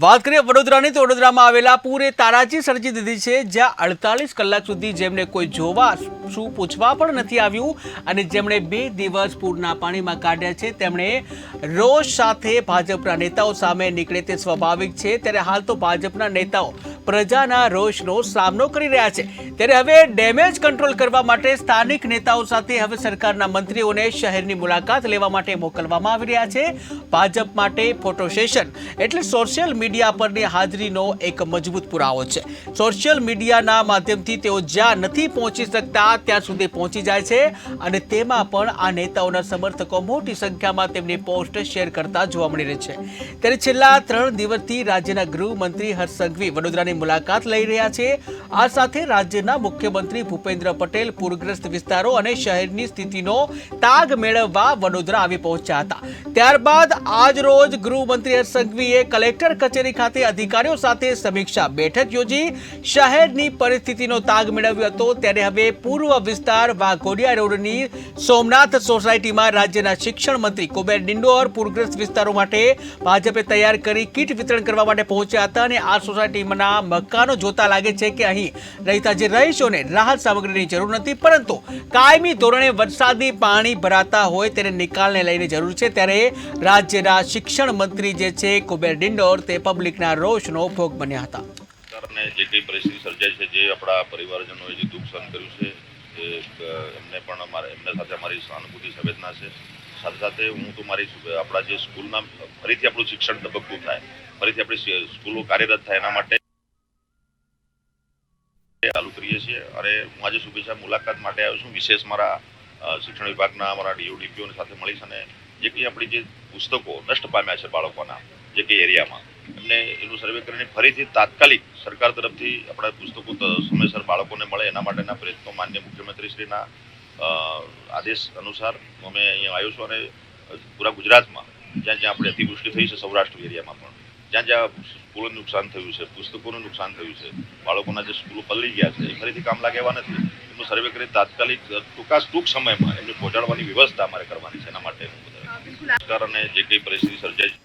વાત કરીએ વડોદરાની, તો વડોદરામાં આવેલા પૂરે તારાજી સર્જી દીધી છે, જ્યાં અડતાલીસ કલાક સુધી જેમને કોઈ જોવા શું પૂછવા પણ નથી આવ્યું અને જેમણે બે દિવસ પૂરના પાણીમાં કાઢ્યા છે, તેમણે રોષ સાથે ભાજપના નેતાઓ સામે નીકળે તે સ્વાભાવિક છે. ત્યારે હાલ તો ભાજપના નેતાઓ પ્રજાના રોષનો સામનો કરી રહ્યા છે. ત્યારે હવે ડેમેજ કંટ્રોલ કરવા માટે સ્થાનિક નેતાઓ સાથે હવે સરકારના મંત્રીઓને શહેરની મુલાકાત લેવા માટે મોકલવામાં આવી રહ્યા છે. ભાજપ માટે ફોટો સેશન એટલે સોશિયલ મીડિયા પરની હાજરીનો એક મજબૂત પુરાવો છે. સોશિયલ મીડિયાના માધ્યમથી તેઓ જ્યાં નથી પહોંચી શકતા, ત્યાં સુધી પહોંચી જાય છે અને તેમાં પણ આ નેતાઓના સમર્થકો મોટી સંખ્યામાં તેમની પોસ્ટ શેર કરતા જોવા મળી રહી છે. ત્યારે છેલ્લા ત્રણ દિવસથી રાજ્યના ગૃહમંત્રી હર્ષ સંઘવી વડોદરાની મુલાકાત લઈ રહ્યા છે. આ સાથે રાજ્યના મુખ્યમંત્રી ભૂપેન્દ્ર પટેલ પૂરગ્રસ્ત વિસ્તારો અને શહેરની સ્થિતિનો તાગ મેળવવા વડોદરા આવી પહોંચ્યા હતા. ત્યારબાદ આજ રોજ ગૃહમંત્રી હર્ષ સંઘવીએ કલેક્ટર કચેરી ખાતે અધિકારીઓ સાથે સમીક્ષા બેઠક યોજી શહેરની પરિસ્થિતિનો તાગ મેળવ્યો હતો. ત્યારે હવે પૂર્વ વિસ્તાર વાઘોડિયા રોડની સોમનાથ સોસાયટીમાં રાજ્યના શિક્ષણ મંત્રી કુબેર ડિંડોર પૂરગ્રસ્ત વિસ્તારો માટે ભાજપે તૈયાર કરી કીટ વિતરણ કરવા માટે પહોંચ્યા હતા અને આ સોસાયટીના મકાનો જોતા લાગે છે કે અહીં રહેતા જે રહીશોને રાહત સામગ્રીની જરૂર નથી, પરંતુ કાયમી ધોરણે વરસાદી પાણી ભરાતા હોય તેને નિકાલને લઈને જરૂર છે. ત્યારે રાજ્યના શિક્ષણ મંત્રી જે છે કુબેર ડિંડોર તે પબ્લિકના રોષનો ભોગ બન્યા હતા. સરકારને જે કંઈ પરિસ્થિતિ સર્જાઈ છે, જે આપણા પરિવારજનોએ જે દુઃખ સહન કર્યું છે, એ એમને પણ અમારે, એમના સાથે અમારી સહાનુભૂતિ, સંવેદના છે. સાથે સાથે હું તો મારી આપણા જે સ્કૂલના, ફરીથી આપણું શિક્ષણ ધબકતું થાય. ફરીથી આપણી સ્કૂલો કાર્યરત થાય એના માટે ચાલુ કરીએ છીએ. અને હું આજે શુભેચ્છા મુલાકાત માટે આવ્યો છું. વિશેષ મારા શિક્ષણ વિભાગના, અમારા ડીઓડીપીઓની સાથે મળીશ અને જે કંઈ આપણી જે પુસ્તકો નષ્ટ પામ્યા છે બાળકોના, જે કંઈ એરિયામાં એમને એનું સર્વે કરીને ફરીથી તાત્કાલિક સરકાર તરફથી આપણા પુસ્તકો સમયસર બાળકોને મળે એના માટેના પ્રયત્નો માન્ય મુખ્યમંત્રીશ્રીના આદેશ અનુસાર અમે અહીંયા આવ્યો છું અને પૂરા ગુજરાતમાં જ્યાં જ્યાં આપણે અતિવૃષ્ટિ થઈ છે સૌરાષ્ટ્ર એરિયામાં પણ. જ્યાં જ્યાં સ્કૂલોનું નુકસાન થયું છે પુસ્તકોનું નુકસાન થયું છે બાળકોના જે સ્કૂલો પલળી ગયા છે એ ફરીથી કામ લાગે એવા નથી. એનું સર્વે કરી તાત્કાલિક ટૂંકા ટૂંક સમયમાં એમને પહોંચાડવાની વ્યવસ્થા અમારે કરવાની છે એના માટે સરકાર અને જે કંઈ પરિસ્થિતિ સર્જાય છે